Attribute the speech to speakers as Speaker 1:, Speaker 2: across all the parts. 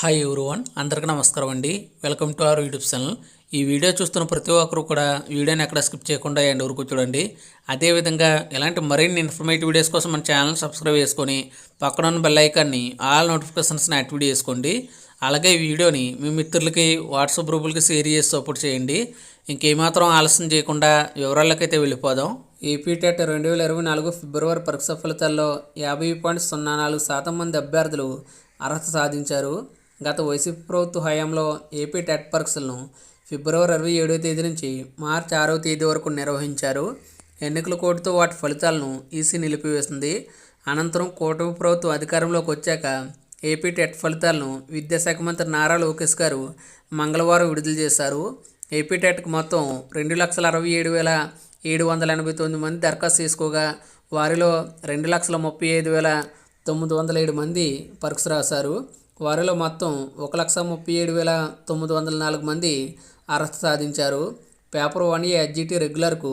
Speaker 1: Hi one అందరికీ నమస్కారం అండి. Welcome to our YouTube channel ఈ వీడియో చూస్తున్న ప్రతి ఒక్కరు కూడా వీడియోని ఎక్కడ స్కిప్ చేయకుండా ఎండ్ వరకు చూడండి. అదేవిధంగా ఇలాంటి మరిన్ని ఇన్ఫర్మేటివ్ వీడియోస్ కోసం మన ఛానల్ సబ్స్క్రైబ్ చేసుకొని పక్కన ఉన్న బెల్ ఐకాన్ని ఆల్ నోటిఫికేషన్స్ని యాక్టివేట్ చేసుకోండి. అలాగే ఈ వీడియోని మీ మిత్రులకి వాట్సాప్ గ్రూపులకి షేర్ చేసి సపోర్ట్ చేయండి. ఇంకేమాత్రం ఆలస్యం చేయకుండా వివరాలకైతే వెళ్ళిపోదాం. ఏపీ టెట్ రెండు వేల ఇరవై నాలుగు ఫిబ్రవరి పరీక్ష ఫలితాల్లో యాభై పాయింట్ సున్నా నాలుగు శాతం మంది అభ్యర్థులు అర్హత సాధించారు. గత వైసీపీ ప్రభుత్వ హయాంలో ఏపీ టెట్ పరీక్షలను ఫిబ్రవరి ఇరవై ఏడవ తేదీ నుంచి మార్చి ఆరవ తేదీ వరకు నిర్వహించారు. ఎన్నికల కోడ్తో వాటి ఫలితాలను ఈసీ నిలిపివేసింది. అనంతరం కూటమి ప్రభుత్వం అధికారంలోకి వచ్చాక ఏపీ టెట్ ఫలితాలను విద్యాశాఖ మంత్రి నారా లోకేష్ గారు మంగళవారం విడుదల చేశారు. ఏపీ టెట్కి మొత్తం రెండు లక్షల అరవై ఏడు వేల ఏడు వందల ఎనభై తొమ్మిది మంది దరఖాస్తు చేసుకోగా వారిలో రెండు లక్షల ముప్పై ఐదు వేల తొమ్మిది వందల ఏడు మంది పరీక్ష రాశారు. వారిలో మొత్తం ఒక లక్ష ముప్పై ఏడు వేల తొమ్మిది వందల నాలుగు మంది అర్హత సాధించారు. పేపర్ వన్ ఏ ఎస్జిటి రెగ్యులర్కు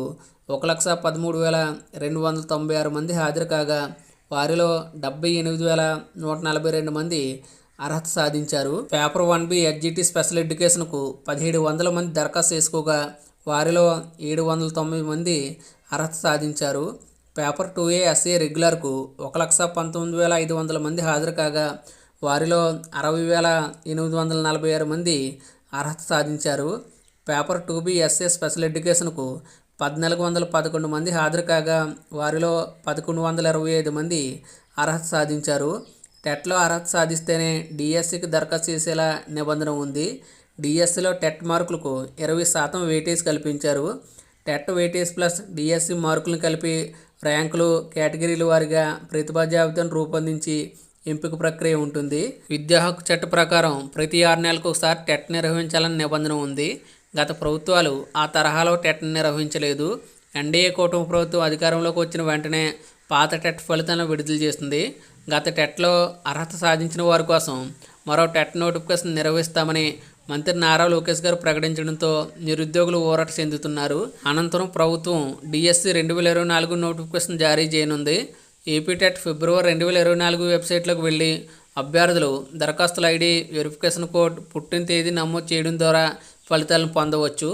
Speaker 1: ఒక లక్ష పదమూడు వేల రెండు వందల తొంభై ఆరు మంది హాజరు కాగా వారిలో డెబ్బై ఎనిమిది వేల నూట నలభై రెండు మంది అర్హత సాధించారు. Paper one B HGT special ఎడ్యుకేషన్కు పదిహేడు వందల మంది దరఖాస్తు చేసుకోగా వారిలో ఏడు వందల తొమ్మిది మంది అర్హత సాధించారు. పేపర్ టూ ఏ ఎస్ఏ రెగ్యులర్కు ఒక లక్ష పంతొమ్మిది వేల ఐదు వందల మంది హాజరు కాగా వారిలో అరవై వేల ఎనిమిది వందల నలభై ఆరు మంది అర్హత సాధించారు. Paper two B SA special ఎడ్యుకేషన్కు పద్నాలుగు వందల పదకొండు మంది హాజరు కాగా వారిలో పదకొండు వందల ఇరవై ఐదు మంది అర్హత సాధించారు. టెట్లో అర్హత సాధిస్తేనే డిఎస్సికి దరఖాస్తు చేసేలా నిబంధన ఉంది. డిఎస్సిలో టెట్ మార్కులకు ఇరవై శాతం వెయిటేజ్ కల్పించారు. టెట్ వెయిటేజ్ ప్లస్ డిఎస్సి మార్కులను కలిపి ర్యాంకులు కేటగిరీల వారిగా ప్రతిభా జాబితాను రూపొందించి ఎంపిక ప్రక్రియ ఉంటుంది. విద్యా హక్కు చట్ట ప్రకారం ప్రతి ఆరు నెలలకు ఒకసారి టెట్ నిర్వహించాలని నిబంధన ఉంది. గత ప్రభుత్వాలు ఆ తరహాలో టెట్ నిర్వహించలేదు. ఎన్డీఏ కూటమి ప్రభుత్వం అధికారంలోకి వచ్చిన వెంటనే పాత టెట్ ఫలితాలను విడుదల చేస్తుంది గత టెట్లో అర్హత సాధించిన వారి కోసం మరో టెట్ నోటిఫికేషన్ నిర్వహిస్తామని మంత్రి నారా లోకేష్ గారు ప్రకటించడంతో నిరుద్యోగులు ఊరట చెందుతున్నారు. అనంతరం ప్రభుత్వం డిఎస్సి రెండు వేల ఇరవై నాలుగు నోటిఫికేషన్ జారీ చేయనుంది. ఏపీ టెట్ ఫిబ్రవరి రెండు వేల ఇరవై నాలుగు వెబ్సైట్లోకి వెళ్ళి అభ్యర్థులు దరఖాస్తుల ఐడి వెరిఫికేషన్ కోడ్ పుట్టిన తేదీ నమోదు చేయడం ద్వారా ఫలితాలను పొందవచ్చు.